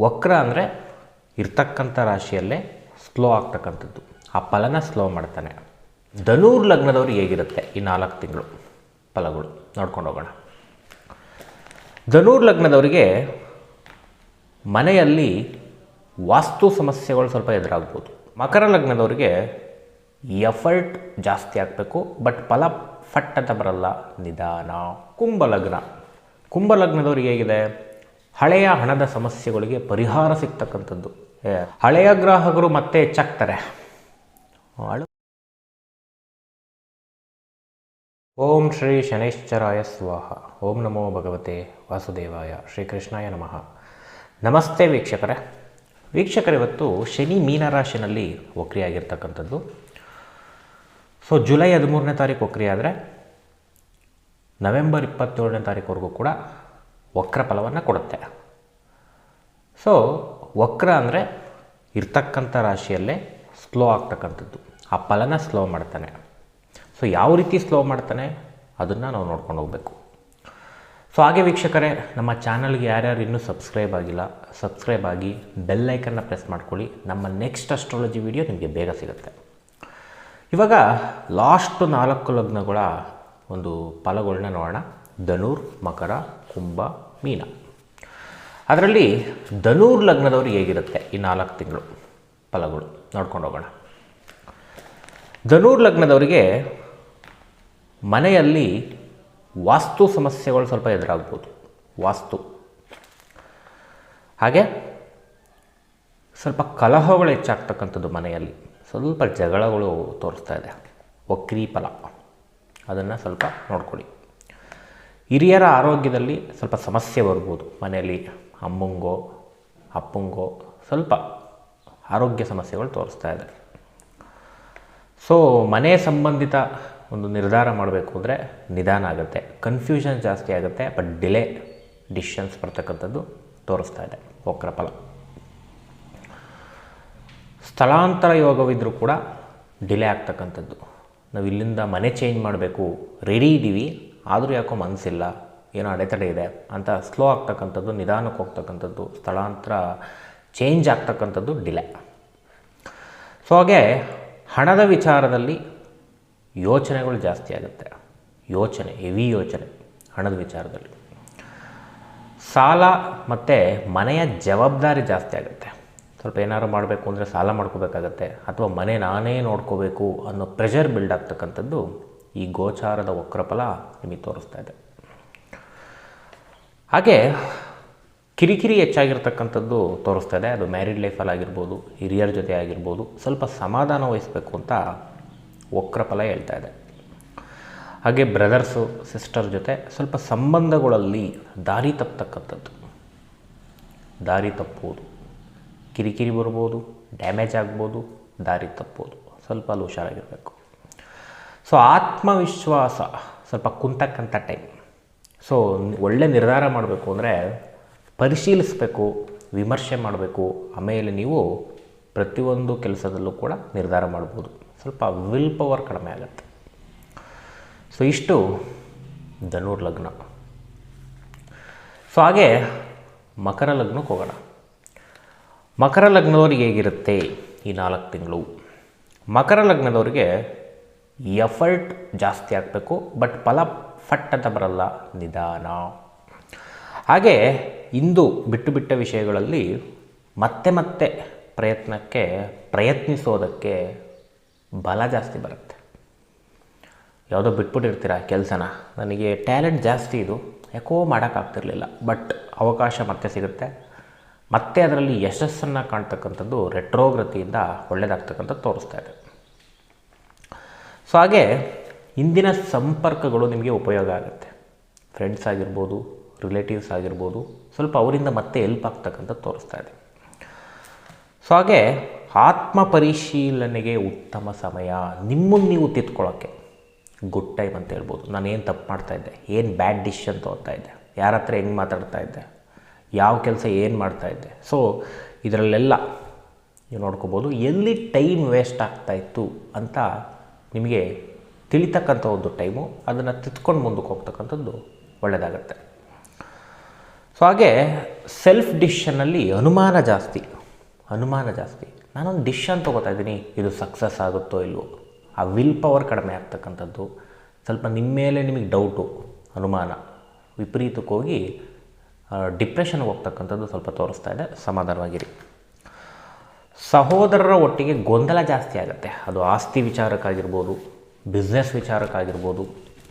ವಕ್ರ ಅಂದರೆ ಇರ್ತಕ್ಕಂಥ ರಾಶಿಯಲ್ಲೇ ಸ್ಲೋ ಆಗ್ತಕ್ಕಂಥದ್ದು. ಆ ಫಲನ ಸ್ಲೋ ಮಾಡ್ತಾನೆ. ಧನೂರ್ ಲಗ್ನದವ್ರಿಗೆ ಹೇಗಿರುತ್ತೆ ಈ ನಾಲ್ಕು ತಿಂಗಳು ಫಲಗಳು? ನೋಡ್ಕೊಂಡು ಹೋಗೋಣ. ಧನೂರ್ ಲಗ್ನದವರಿಗೆ ಮನೆಯಲ್ಲಿ ವಾಸ್ತು ಸಮಸ್ಯೆಗಳು ಸ್ವಲ್ಪ ಎದುರಾಗ್ಬೋದು. ಮಕರ ಲಗ್ನದವರಿಗೆ ಎಫರ್ಟ್ ಜಾಸ್ತಿ ಆಗಬೇಕು ಬಟ್ ಫಲ ಫಟ್ಟ ಅಂತ ಬರಲ್ಲ. ನಿಧಾನ. ಕುಂಭ ಲಗ್ನ. ಕುಂಭ ಲಗ್ನದವ್ರಿಗೆ ಹೇಗಿದೆ? ಹಳೆಯ ಹಣದ ಸಮಸ್ಯೆಗಳಿಗೆ ಪರಿಹಾರ ಸಿಗ್ತಕ್ಕಂಥದ್ದು. ಹಳೆಯ ಗ್ರಾಹಕರು ಮತ್ತೆ ಹೆಚ್ಚಾಗ್ತಾರೆ ಓಂ ಶ್ರೀ ಶನೈಶ್ಚರಾಯ ಸ್ವಾಹ. ಓಂ ನಮೋ ಭಗವತೆ ವಾಸುದೇವಾಯ. ಶ್ರೀಕೃಷ್ಣಾಯ ನಮಃ. ನಮಸ್ತೆ ವೀಕ್ಷಕರೇ. ವೀಕ್ಷಕರ, ಇವತ್ತು ಶನಿ ಮೀನರಾಶಿನಲ್ಲಿ ವಕ್ರಿಯಾಗಿರ್ತಕ್ಕಂಥದ್ದು. ಸೊ, ಜುಲೈ ಹದಿಮೂರನೇ ತಾರೀಕು ವಕ್ರಿ ಆದರೆ ನವೆಂಬರ್ ಇಪ್ಪತ್ತೇಳನೇ ತಾರೀಕುವರೆಗೂ ಕೂಡ ವಕ್ರ ಫಲವನ್ನು ಕೊಡುತ್ತೆ. ಸೊ ವಕ್ರ ಅಂದರೆ ಇರ್ತಕ್ಕಂಥ ರಾಶಿಯಲ್ಲೇ ಸ್ಲೋ ಆಗ್ತಕ್ಕಂಥದ್ದು. ಆ ಫಲನ ಸ್ಲೋ ಮಾಡ್ತಾನೆ. ಸೊ ಯಾವ ರೀತಿ ಸ್ಲೋ ಮಾಡ್ತಾನೆ? ಅದನ್ನು ನಾವು ನೋಡ್ಕೊಂಡು ಹೋಗಬೇಕು. ಸೊ ಹಾಗೆ ವೀಕ್ಷಕರೇ, ನಮ್ಮ ಚಾನಲ್ಗೆ ಯಾರ್ಯಾರು ಇನ್ನೂ ಸಬ್ಸ್ಕ್ರೈಬ್ ಆಗಿಲ್ಲ ಸಬ್ಸ್ಕ್ರೈಬ್ ಆಗಿ ಬೆಲ್ ಐಕನ್ನ ಪ್ರೆಸ್ ಮಾಡ್ಕೊಳ್ಳಿ. ನಮ್ಮ ನೆಕ್ಸ್ಟ್ ಅಸ್ಟ್ರಾಲಜಿ ವಿಡಿಯೋ ನಿಮಗೆ ಬೇಗ ಸಿಗುತ್ತೆ. ಇವಾಗ ಲಾಸ್ಟು ನಾಲ್ಕು ಲಗ್ನಗಳ ಒಂದು ಫಲಗಳನ್ನ ನೋಡೋಣ. ಧನುರ್, ಮಕರ, ಕುಂಭ, ಮೀನ. ಅದರಲ್ಲಿ ಧನೂರ್ ಲಗ್ನದವ್ರಿಗೆ ಹೇಗಿರುತ್ತೆ ಈ ನಾಲ್ಕು ತಿಂಗಳು ಫಲಗಳು? ನೋಡ್ಕೊಂಡು ಹೋಗೋಣ. ಧನೂರ್ ಲಗ್ನದವರಿಗೆ ಮನೆಯಲ್ಲಿ ವಾಸ್ತು ಸಮಸ್ಯೆಗಳು ಸ್ವಲ್ಪ ಎದುರಾಗ್ಬೋದು. ವಾಸ್ತು. ಹಾಗೆ ಸ್ವಲ್ಪ ಕಲಹಗಳು ಹೆಚ್ಚಾಗ್ತಕ್ಕಂಥದ್ದು ಮನೆಯಲ್ಲಿ. ಸ್ವಲ್ಪ ಜಗಳಗಳು ತೋರಿಸ್ತಾ ಇದೆ. ವಕ್ರಿ ಫಲ ಅದನ್ನು ಸ್ವಲ್ಪ ನೋಡ್ಕೊಳ್ಳಿ. ಹಿರಿಯರ ಆರೋಗ್ಯದಲ್ಲಿ ಸ್ವಲ್ಪ ಸಮಸ್ಯೆ ಬರ್ಬೋದು. ಮನೆಯಲ್ಲಿ ಅಮ್ಮಂಗೋ, ಅಪ್ಪಂಗೋ ಸ್ವಲ್ಪ ಆರೋಗ್ಯ ಸಮಸ್ಯೆಗಳು ತೋರಿಸ್ತಾ ಇದೆ. ಸೊ ಮನೆ ಸಂಬಂಧಿತ ಒಂದು ನಿರ್ಧಾರ ಮಾಡಬೇಕು ಅಂದರೆ ನಿಧಾನ ಆಗುತ್ತೆ. ಕನ್ಫ್ಯೂಷನ್ ಜಾಸ್ತಿ ಆಗುತ್ತೆ ಬಟ್ ಡಿಲೇ ಡಿಶನ್ಸ್ ಬರ್ತಕ್ಕಂಥದ್ದು ತೋರಿಸ್ತಾ ಇದೆ ವಕ್ರ ಫಲ ಸ್ಥಳಾಂತರ ಯೋಗವಿದ್ದರೂ ಕೂಡ ಡಿಲೇ ಆಗ್ತಕ್ಕಂಥದ್ದು. ನಾವು ಇಲ್ಲಿಂದ ಮನೆ ಚೇಂಜ್ ಮಾಡಬೇಕು. ರೆಡಿ ಇದ್ದೀವಿ ಆದರೂ ಯಾಕೋ ಮನಸ್ಸಿಲ್ಲ, ಏನೋ ಅಡೆತಡೆ ಇದೆ ಅಂತ ಸ್ಲೋ ಆಗ್ತಕ್ಕಂಥದ್ದು, ನಿಧಾನಕ್ಕೆ ಹೋಗ್ತಕ್ಕಂಥದ್ದು, ಸ್ಥಳಾಂತರ ಚೇಂಜ್ ಆಗ್ತಕ್ಕಂಥದ್ದು ಡಿಲೇ ಸೊ ಹಾಗೆ ಹಣದ ವಿಚಾರದಲ್ಲಿ ಯೋಚನೆಗಳು ಜಾಸ್ತಿ ಆಗುತ್ತೆ. ಯೋಚನೆ ಹೆವಿ ಯೋಚನೆ ಹಣದ ವಿಚಾರದಲ್ಲಿ. ಸಾಲ ಮತ್ತು ಮನೆಯ ಜವಾಬ್ದಾರಿ ಜಾಸ್ತಿ ಆಗುತ್ತೆ. ಸ್ವಲ್ಪ ಏನಾದ್ರು ಮಾಡಬೇಕು ಅಂದರೆ ಸಾಲ ಮಾಡ್ಕೋಬೇಕಾಗತ್ತೆ, ಅಥವಾ ಮನೆ ನಾನೇ ನೋಡ್ಕೋಬೇಕು ಅನ್ನೋ ಪ್ರೆಷರ್ ಬಿಲ್ಡ್ ಆಗ್ತಕ್ಕಂಥದ್ದು ಈ ಗೋಚಾರದ ವಕ್ರಫಲ ನಿಮಗೆ ತೋರಿಸ್ತಾ ಇದೆ. ಹಾಗೆ ಕಿರಿಕಿರಿ ಹೆಚ್ಚಾಗಿರ್ತಕ್ಕಂಥದ್ದು ತೋರಿಸ್ತಾ ಇದೆ. ಅದು ಮ್ಯಾರಿಡ್ ಲೈಫಲ್ಲಿ ಆಗಿರ್ಬೋದು, ಹಿರಿಯರ ಜೊತೆ ಆಗಿರ್ಬೋದು, ಸ್ವಲ್ಪ ಸಮಾಧಾನ ವಹಿಸಬೇಕು ಅಂತ ವಕ್ರಫಲ ಹೇಳ್ತಾ ಇದೆ. ಹಾಗೆ ಬ್ರದರ್ಸು ಸಿಸ್ಟರ್ ಜೊತೆ ಸ್ವಲ್ಪ ಸಂಬಂಧಗಳಲ್ಲಿ ದಾರಿ ತಪ್ಪತಕ್ಕಂಥದ್ದು ದಾರಿ ತಪ್ಪುವುದು. ಕಿರಿಕಿರಿ ಬರ್ಬೋದು ಡ್ಯಾಮೇಜ್ ಆಗ್ಬೋದು, ದಾರಿ ತಪ್ಪೋದು ಸ್ವಲ್ಪ ಅಲ್ಲಿ ಹುಷಾರಾಗಿರಬೇಕು. ಸೊ ಆತ್ಮವಿಶ್ವಾಸ ಸ್ವಲ್ಪ ಕುಂತಕ್ಕಂಥ ಟೈಮ್ ಸೊ ಒಳ್ಳೆ ನಿರ್ಧಾರ ಮಾಡಬೇಕು ಅಂದರೆ ಪರಿಶೀಲಿಸಬೇಕು, ವಿಮರ್ಶೆ ಮಾಡಬೇಕು. ಆಮೇಲೆ ನೀವು ಪ್ರತಿಯೊಂದು ಕೆಲಸದಲ್ಲೂ ಕೂಡ ನಿರ್ಧಾರ ಮಾಡ್ಬೋದು. ಸ್ವಲ್ಪ ವಿಲ್ ಪವರ್ ಕಡಿಮೆ ಆಗುತ್ತೆ. ಸೊ ಇಷ್ಟು ಧನುರ್ ಲಗ್ನ. ಸೊ ಹಾಗೆ ಮಕರ ಲಗ್ನಕ್ಕೆ ಹೋಗೋಣ. ಮಕರ ಲಗ್ನದವ್ರಿಗೆ ಹೇಗಿರುತ್ತೆ ಈ ನಾಲ್ಕು ತಿಂಗಳು? ಮಕರ ಲಗ್ನದವ್ರಿಗೆ ಎಫರ್ಟ್ ಜಾಸ್ತಿ ಆಗಬೇಕು, ಬಟ್ ಫಲ ಫಟ್ ಅಂತ ಬರಲ್ಲ, ನಿಧಾನ. ಹಾಗೆ ಇಂದು ಬಿಟ್ಟು ಬಿಟ್ಟ ವಿಷಯಗಳಲ್ಲಿ ಮತ್ತೆ ಮತ್ತೆ ಪ್ರಯತ್ನಕ್ಕೆ, ಪ್ರಯತ್ನಿಸೋದಕ್ಕೆ ಬಲ ಜಾಸ್ತಿ ಬರುತ್ತೆ. ಯಾವುದೋ ಬಿಟ್ಬಿಟ್ಟಿರ್ತೀರ ಕೆಲಸನ? ನನಗೆ ಟ್ಯಾಲೆಂಟ್ ಜಾಸ್ತಿ ಇದು. ಯಾಕೋ ಮಾಡೋಕ್ಕಾಗ್ತಿರಲಿಲ್ಲ ಬಟ್ ಅವಕಾಶ ಮತ್ತೆ ಸಿಗುತ್ತೆ. ಮತ್ತೆ ಅದರಲ್ಲಿ ಯಶಸ್ಸನ್ನು ಕಾಣ್ತಕ್ಕಂಥದ್ದು ರೆಟ್ರೋಗ್ರತಿಯಿಂದ ಒಳ್ಳೆಯದಾಗ್ತಕ್ಕಂಥದ್ದು ತೋರಿಸ್ತಾ ಇದೆ. ಸೊ ಹಾಗೆ ಇಂದಿನ ಸಂಪರ್ಕಗಳು ನಿಮಗೆ ಉಪಯೋಗ ಆಗುತ್ತೆ. ಫ್ರೆಂಡ್ಸ್ ಆಗಿರ್ಬೋದು ರಿಲೇಟಿವ್ಸ್ ಆಗಿರ್ಬೋದು, ಸ್ವಲ್ಪ ಅವರಿಂದ ಮತ್ತೆ ಎಲ್ಪ್ ಆಗ್ತಕ್ಕಂಥ ತೋರಿಸ್ತಾ ಇದೆ. ಸೊ ಹಾಗೆ ಆತ್ಮ ಪರಿಶೀಲನೆಗೆ ಉತ್ತಮ ಸಮಯ. ನಿಮ್ಮನ್ನು ನೀವು ತಿತ್ಕೊಳ್ಳೋಕ್ಕೆ ಗುಡ್ ಟೈಮ್ ಅಂತ ಹೇಳ್ಬೋದು. ನಾನು ಏನು ತಪ್ಪು ಮಾಡ್ತಾ ಇದ್ದೆ? ಏನು ಬ್ಯಾಡ್ ಡಿಸಿಷನ್ ತೊಗೊಳ್ತಾ ಇದ್ದೆ? ಯಾರ ಹತ್ರ ಹೆಂಗೆ ಮಾತಾಡ್ತಾ ಇದ್ದೆ? ಯಾವ ಕೆಲಸ ಏನು ಮಾಡ್ತಾ ಇದ್ದೆ? ಸೊ ಇದರಲ್ಲೆಲ್ಲ ನೀವು ನೋಡ್ಕೋಬೋದು, ಎಲ್ಲಿ ಟೈಮ್ ವೇಸ್ಟ್ ಆಗ್ತಾಯಿತ್ತು ಅಂತ ನಿಮಗೆ ತಿಳಿತಕ್ಕಂಥ ಒಂದು ಟೈಮು, ಅದನ್ನು ತಿತ್ಕೊಂಡು ಮುಂದಕ್ಕೆ ಹೋಗ್ತಕ್ಕಂಥದ್ದು ಒಳ್ಳೆಯದಾಗತ್ತೆ. ಸೊ ಹಾಗೆ ಸೆಲ್ಫ್ ಡಿಶನಲ್ಲಿ ಅನುಮಾನ ಜಾಸ್ತಿ ಅನುಮಾನ ಜಾಸ್ತಿ. ನಾನೊಂದು ಡಿಶ್ ಅಂತ ತೊಗೋತಾ ಇದ್ದೀನಿ, ಇದು ಸಕ್ಸಸ್ ಆಗುತ್ತೋ ಇಲ್ವೋ? ಆ ವಿಲ್ ಪವರ್ ಕಡಿಮೆ ಆಗ್ತಕ್ಕಂಥದ್ದು. ಸ್ವಲ್ಪ ನಿಮ್ಮ ಮೇಲೆ ನಿಮಗೆ ಡೌಟು ಅನುಮಾನ. ವಿಪರೀತಕ್ಕೋಗಿ ಡಿಪ್ರೆಷನ್ಗೆ ಹೋಗ್ತಕ್ಕಂಥದ್ದು ಸ್ವಲ್ಪ ತೋರಿಸ್ತಾ ಇದೆ. ಸಮಾಧಾನವಾಗಿರಿ. ಸಹೋದರರ ಒಟ್ಟಿಗೆ ಗೊಂದಲ ಜಾಸ್ತಿ ಆಗುತ್ತೆ. ಅದು ಆಸ್ತಿ ವಿಚಾರಕ್ಕಾಗಿರ್ಬೋದು ಬಿಸ್ನೆಸ್ ವಿಚಾರಕ್ಕಾಗಿರ್ಬೋದು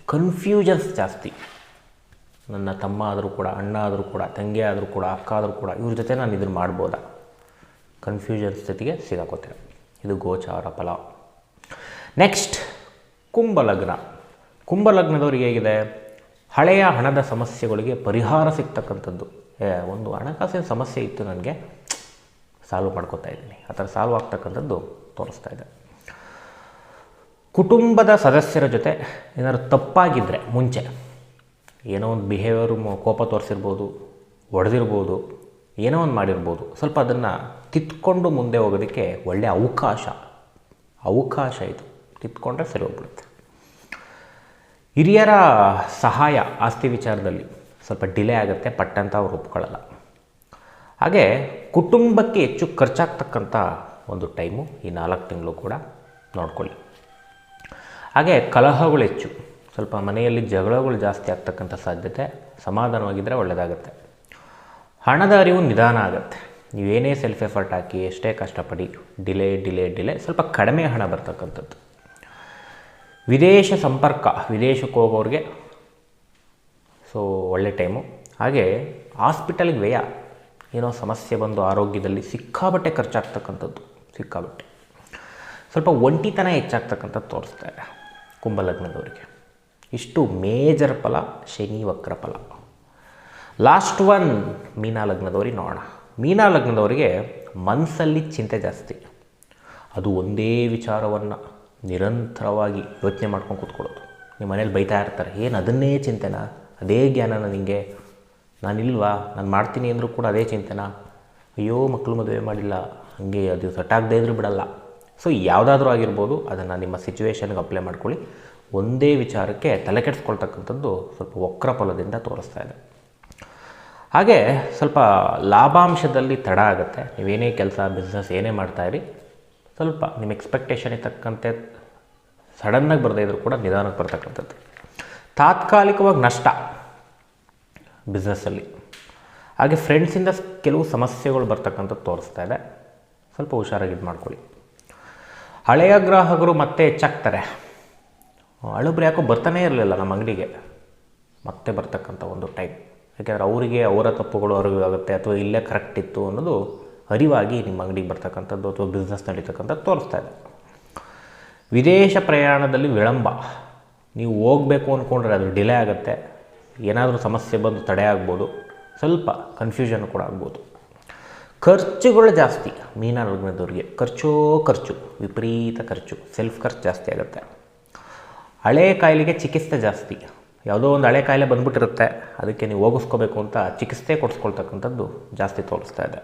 ಕನ್ಫ್ಯೂಷನ್ಸ್ ಜಾಸ್ತಿ. ನನ್ನ ತಮ್ಮ ಆದರೂ ಕೂಡ, ಅಣ್ಣ ಆದರೂ ಕೂಡ, ತಂಗಿ ಆದರೂ ಕೂಡ, ಅಕ್ಕ ಆದರೂ ಕೂಡ, ಇವ್ರ ಜೊತೆ ನಾನು ಇದನ್ನು ಮಾಡ್ಬೋದಾ? ಕನ್ಫ್ಯೂಷನ್ಸ್ ಜೊತೆಗೆ ಸಿಗಾಕೋತೇನೆ. ಇದು ಗೋಚಾರ ಫಲ. ನೆಕ್ಸ್ಟ್ ಕುಂಭಲಗ್ನ. ಕುಂಭಲಗ್ನದವ್ರಿಗೆ ಹೇಗಿದೆ? ಹಳೆಯ ಹಣದ ಸಮಸ್ಯೆಗಳಿಗೆ ಪರಿಹಾರ ಸಿಗ್ತಕ್ಕಂಥದ್ದು. ಒಂದು ಹಣಕಾಸಿನ ಸಮಸ್ಯೆ ಇತ್ತು ನನಗೆ. ಸಾಲ್ವ್ ಮಾಡ್ಕೋತಾ ಇದ್ದೀನಿ. ಆ ಥರ ಸಾಲ್ವ್ ಆಗ್ತಕ್ಕಂಥದ್ದು ತೋರಿಸ್ತಾ ಇದೆ. ಕುಟುಂಬದ ಸದಸ್ಯರ ಜೊತೆ ಏನಾದ್ರು ತಪ್ಪಾಗಿದ್ದರೆ ಮುಂಚೆ, ಏನೋ ಒಂದು ಬಿಹೇವಿಯರ್ ಕೋಪ ತೋರಿಸಿರ್ಬೋದು ಹೊಡೆದಿರ್ಬೋದು ಏನೋ ಒಂದು ಮಾಡಿರ್ಬೋದು, ಸ್ವಲ್ಪ ಅದನ್ನು ತಿತ್ಕೊಂಡು ಮುಂದೆ ಹೋಗೋದಕ್ಕೆ ಒಳ್ಳೆಯ ಅವಕಾಶ ಅವಕಾಶ ಇದು. ತಿತ್ಕೊಂಡ್ರೆ ಸರಿ ಹೋಗ್ಬಿಡುತ್ತೆ. ಹಿರಿಯರ ಸಹಾಯ ಆಸ್ತಿ ವಿಚಾರದಲ್ಲಿ ಸ್ವಲ್ಪ ಡಿಲೇ ಆಗುತ್ತೆ, ಪಟ್ಟಂತ ಅವ್ರು ಒಪ್ಕೊಳ್ಳಲ್ಲ. ಹಾಗೆ ಕುಟುಂಬಕ್ಕೆ ಹೆಚ್ಚು ಖರ್ಚಾಗ್ತಕ್ಕಂಥ ಒಂದು ಟೈಮು ಈ ನಾಲ್ಕು ತಿಂಗಳು ಕೂಡ ನೋಡ್ಕೊಳ್ಳಿ. ಹಾಗೆ ಕಲಹಗಳು ಹೆಚ್ಚು. ಸ್ವಲ್ಪ ಮನೆಯಲ್ಲಿ ಜಗಳಗಳು ಜಾಸ್ತಿ ಆಗ್ತಕ್ಕಂಥ ಸಾಧ್ಯತೆ ಸಮಾಧಾನವಾಗಿದ್ದರೆ ಒಳ್ಳೆಯದಾಗುತ್ತೆ. ಹಣದ ಅರಿವು ನಿಧಾನ ಆಗುತ್ತೆ. ನೀವೇನೇ ಸೆಲ್ಫ್ ಎಫರ್ಟ್ ಹಾಕಿ, ಎಷ್ಟೇ ಕಷ್ಟಪಡಿ ಡಿಲೇ ಡಿಲೇ ಡಿಲೇ ಸ್ವಲ್ಪ ಕಡಿಮೆ ಹಣ ಬರ್ತಕ್ಕಂಥದ್ದು. ವಿದೇಶ ಸಂಪರ್ಕ, ವಿದೇಶಕ್ಕೆ ಹೋಗೋರಿಗೆ ಸೊ ಒಳ್ಳೆ ಟೈಮು. ಹಾಗೆ ಹಾಸ್ಪಿಟಲ್ಗೆ ವ್ಯಯ. ಏನೋ ಸಮಸ್ಯೆ ಬಂದು ಆರೋಗ್ಯದಲ್ಲಿ ಸಿಕ್ಕಾಬಟ್ಟೆ ಖರ್ಚಾಗ್ತಕ್ಕಂಥದ್ದು ಸಿಕ್ಕಾಬಟ್ಟೆ ಸ್ವಲ್ಪ ಒಂಟಿತನ ಹೆಚ್ಚಾಗ್ತಕ್ಕಂಥದ್ದು ತೋರಿಸ್ತಾ ಇದೆ ಕುಂಭಲಗ್ನದವರಿಗೆ. ಇಷ್ಟು ಮೇಜರ್ ಫಲ ಶನಿ ವಕ್ರ ಫಲ. ಲಾಸ್ಟ್ ಒನ್ ಮೀನಾ ಲಗ್ನದವ್ರಿಗೆ ನೋಡೋಣ. ಮೀನಾ ಲಗ್ನದವರಿಗೆ ಮನಸ್ಸಲ್ಲಿ ಚಿಂತೆ ಜಾಸ್ತಿ. ಅದು ಒಂದೇ ವಿಚಾರವನ್ನು ನಿರಂತರವಾಗಿ ಯೋಚನೆ ಮಾಡ್ಕೊಂಡು ಕೂತ್ಕೊಳ್ಳೋದು. ನಿಮ್ಮ ಮನೇಲಿ ಬೈತಾ ಇರ್ತಾರೆ, ಏನು ಅದನ್ನೇ ಚಿಂತೆನಾ? ಅದೇ ಜ್ಞಾನನ ನಿಮಗೆ ನಾನಿಲ್ವಾ? ನಾನು ಮಾಡ್ತೀನಿ ಅಂದರೂ ಕೂಡ ಅದೇ ಚಿಂತೆನಾ? ಅಯ್ಯೋ ಮಕ್ಕಳು ಮದುವೆ ಮಾಡಿಲ್ಲ. ಹಾಗೆ ಅದು ಸೆಟ್ಟಾಗದೇ ಇದ್ರೂ ಬಿಡಲ್ಲ. ಸೊ ಯಾವುದಾದ್ರೂ ಆಗಿರ್ಬೋದು, ಅದನ್ನು ನಿಮ್ಮ ಸಿಚುವೇಶನ್ಗೆ ಅಪ್ಲೈ ಮಾಡ್ಕೊಳ್ಳಿ. ಒಂದೇ ವಿಚಾರಕ್ಕೆ ತಲೆ ಕೆಡಿಸ್ಕೊಳ್ತಕ್ಕಂಥದ್ದು ಸ್ವಲ್ಪ ವಕ್ರ ಫಲದಿಂದ ತೋರಿಸ್ತಾ ಇದೆ. ಹಾಗೆ ಸ್ವಲ್ಪ ಲಾಭಾಂಶದಲ್ಲಿ ತಡ ಆಗುತ್ತೆ. ನೀವೇನೇ ಕೆಲಸ ಬಿಸ್ನೆಸ್ ಏನೇ ಮಾಡ್ತಾಯಿರಿ ಸ್ವಲ್ಪ ನಿಮ್ಮ ಎಕ್ಸ್ಪೆಕ್ಟೇಷನಿಗೆ ತಕ್ಕಂತೆ ಸಡನ್ನಾಗಿ ಬರದೇ ಇದ್ರೂ ಕೂಡ ನಿಧಾನಕ್ಕೆ ಬರ್ತಕ್ಕಂಥದ್ದು. ತಾತ್ಕಾಲಿಕವಾಗಿ ನಷ್ಟ. ಬಿಸ್ನೆಸ್ಸಲ್ಲಿ ಹಾಗೆ ಫ್ರೆಂಡ್ಸಿಂದ ಕೆಲವು ಸಮಸ್ಯೆಗಳು ಬರ್ತಕ್ಕಂಥದ್ದು ತೋರಿಸ್ತಾ ಇದೆ. ಸ್ವಲ್ಪ ಹುಷಾರಾಗಿ ಇದು ಮಾಡ್ಕೊಳ್ಳಿ. ಹಳೆಯ ಗ್ರಾಹಕರು ಮತ್ತೆ ಹೆಚ್ಚಾಗ್ತಾರೆ. ಹಳಬ್ರು ಯಾಕೋ ಬರ್ತಾನೇ ಇರಲಿಲ್ಲ ನಮ್ಮ ಅಂಗಡಿಗೆ. ಮತ್ತೆ ಬರ್ತಕ್ಕಂಥ ಒಂದು ಟೈಮ್ ಯಾಕೆಂದರೆ ಅವರಿಗೆ, ಅವರ ತಪ್ಪುಗಳು ಅರಿವಾಗುತ್ತೆ ಅಥವಾ ಇಲ್ಲೇ ಕರೆಕ್ಟ್ ಇತ್ತು ಅನ್ನೋದು ಅರಿವಾಗಿ ನಿಮ್ಮ ಅಂಗಡಿಗೆ ಬರ್ತಕ್ಕಂಥದ್ದು ಅಥವಾ ಬಿಸ್ನೆಸ್ ನಡೀತಕ್ಕಂಥದ್ದು ತೋರಿಸ್ತಾ ಇದೆ. ವಿದೇಶ ಪ್ರಯಾಣದಲ್ಲಿ ವಿಳಂಬ. ನೀವು ಹೋಗಬೇಕು ಅಂದ್ಕೊಂಡ್ರೆ ಅದು ಡಿಲೇ ಆಗುತ್ತೆ. ಏನಾದರೂ ಸಮಸ್ಯೆ ಬಂದು ತಡೆ ಆಗ್ಬೋದು, ಸ್ವಲ್ಪ ಕನ್ಫ್ಯೂಷನ್ ಕೂಡ ಆಗ್ಬೋದು. ಖರ್ಚುಗಳು ಜಾಸ್ತಿ, ಮೀನ ಲಗ್ನದವ್ರಿಗೆ ಖರ್ಚೋ ಖರ್ಚು, ವಿಪರೀತ ಖರ್ಚು ಸೆಲ್ಫ್ ಖರ್ಚು ಜಾಸ್ತಿ ಆಗುತ್ತೆ. ಹಳೆ ಕಾಯಿಲೆಗೆ ಚಿಕಿತ್ಸೆ ಜಾಸ್ತಿ. ಯಾವುದೋ ಒಂದು ಹಳೆ ಕಾಯಿಲೆ ಬಂದ್ಬಿಟ್ಟಿರುತ್ತೆ, ಅದಕ್ಕೆ ನೀವು ಹೋಗಿಸ್ಕೋಬೇಕು ಅಂತ ಚಿಕಿತ್ಸೆ ಕೊಡಿಸ್ಕೊಳ್ತಕ್ಕಂಥದ್ದು ಜಾಸ್ತಿ ತೋರಿಸ್ತಾ ಇದೆ.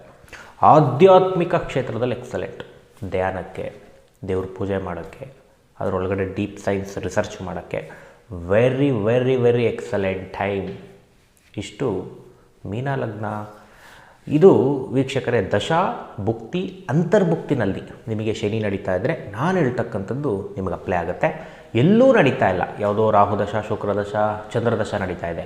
ಆಧ್ಯಾತ್ಮಿಕ ಕ್ಷೇತ್ರದಲ್ಲಿ ಎಕ್ಸಲೆಂಟ್ ಧ್ಯಾನಕ್ಕೆ, ದೇವ್ರ ಪೂಜೆ ಮಾಡೋಕ್ಕೆ, ಅದರೊಳಗಡೆ ಡೀಪ್ ಸೈನ್ಸ್ ರಿಸರ್ಚ್ ಮಾಡೋಕ್ಕೆ very very very excellent time ಇಷ್ಟು ಮೀನಾ ಲಗ್ನ. ಇದು ವೀಕ್ಷಕರೇ ದಶಾ ಭುಕ್ತಿ ಅಂತರ್ಭುಕ್ತಿನಲ್ಲಿ ನಿಮಗೆ ಶನಿ ನಡೀತಾ ಇದ್ದರೆ ನಾನು ಹೇಳ್ತಕ್ಕಂಥದ್ದು ನಿಮಗೆ ಅಪ್ಲೈ ಆಗುತ್ತೆ. ಎಲ್ಲೂ ನಡೀತಾ ಇಲ್ಲ. ಯಾವುದೋ ರಾಹುದಶ ಶುಕ್ರದಶ ಚಂದ್ರದಶ ನಡೀತಾ ಇದೆ.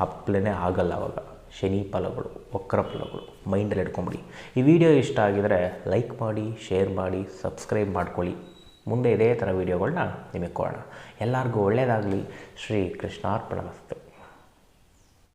ಅಪ್ಲೇ ಆಗಲ್ಲ ಅವಾಗ. ಶನಿ ಫಲಗಳು, ವಕ್ರ ಫಲಗಳು ಮೈಂಡಲ್ಲಿ ಇಟ್ಕೊಂಬಿಡಿ. ಈ ವಿಡಿಯೋ ಇಷ್ಟ ಆಗಿದರೆ ಲೈಕ್ ಮಾಡಿ ಶೇರ್ ಮಾಡಿ ಸಬ್ಸ್ಕ್ರೈಬ್ ಮಾಡ್ಕೊಳ್ಳಿ. ಮುಂದೆ ಇದೇ ಥರ ವೀಡಿಯೋಗಳನ್ನ ನಿಮಗೆ ಕೊಡೋಣ. ಎಲ್ಲರಿಗೂ ಒಳ್ಳೆಯದಾಗಲಿ ಶ್ರೀ ಕೃಷ್ಣಾರ್ಪಣ ಮಸ್ತು